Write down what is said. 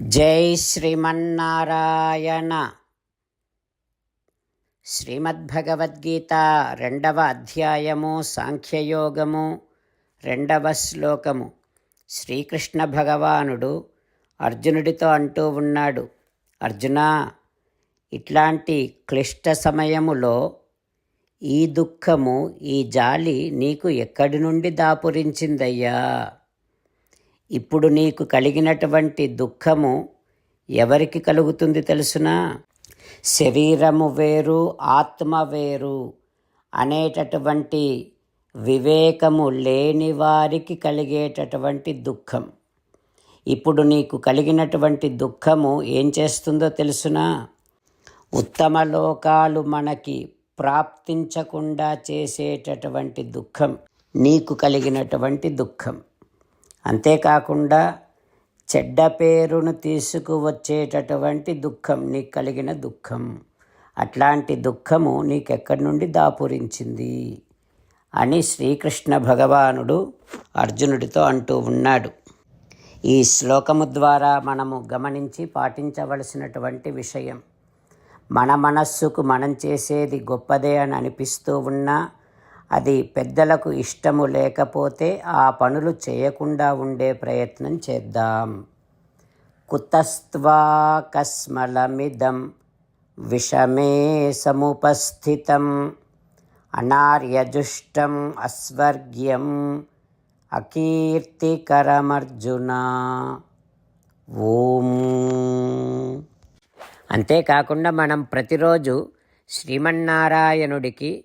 జై శ్రీమన్నారాయణ. శ్రీమద్భగవద్గీత రెండవ అధ్యాయము సాంఖ్యయోగము రెండవ శ్లోకము. శ్రీకృష్ణ భగవానుడు అర్జునుడితో అంటూ ఉన్నాడు అర్జున ఇట్లాంటి క్లిష్ట సమయములో ఈ దుఃఖము ఈ జాలి నీకు ఎక్కడి నుండి దాపురించిందయ్యా? ఇప్పుడు నీకు కలిగినటువంటి దుఃఖము ఎవరికి కలుగుతుంది తెలుసునా? శరీరము వేరు ఆత్మ వేరు అనేటటువంటి వివేకము లేని వారికి కలిగేటటువంటి దుఃఖం. ఇప్పుడు నీకు కలిగినటువంటి దుఃఖము ఏం చేస్తుందో తెలుసునా? ఉత్తమ లోకాలు మనకి ప్రాప్తించకుండా చేసేటటువంటి దుఃఖం నీకు కలిగినటువంటి దుఃఖం. అంతేకాకుండా చెడ్డ పేరును తీసుకువచ్చేటటువంటి దుఃఖం నీకు కలిగిన దుఃఖం. అట్లాంటి దుఃఖము నీకెక్కడి నుండి దాపురించింది? అని శ్రీకృష్ణ భగవానుడు అర్జునుడితో అంటూ ఉన్నాడు. ఈ శ్లోకము ద్వారా మనము గమనించి పాటించవలసినటువంటి విషయం మన మనస్సుకు మనం చేసేది గొప్పదే అని అనిపిస్తూ ఉన్నా అది పెద్దలకు ఇష్టము లేకపోతే ఆ పనులు చేయకుండా ఉండే ప్రయత్నం చేద్దాం. కుతస్త్వాకస్మలమిదం విషమే సముపస్థితం అనార్యజుష్టం అస్వర్గ్యం అకీర్తికరమర్జున. ఓం. అంతేకాకుండా మనం ప్రతిరోజు శ్రీమన్నారాయణుడికి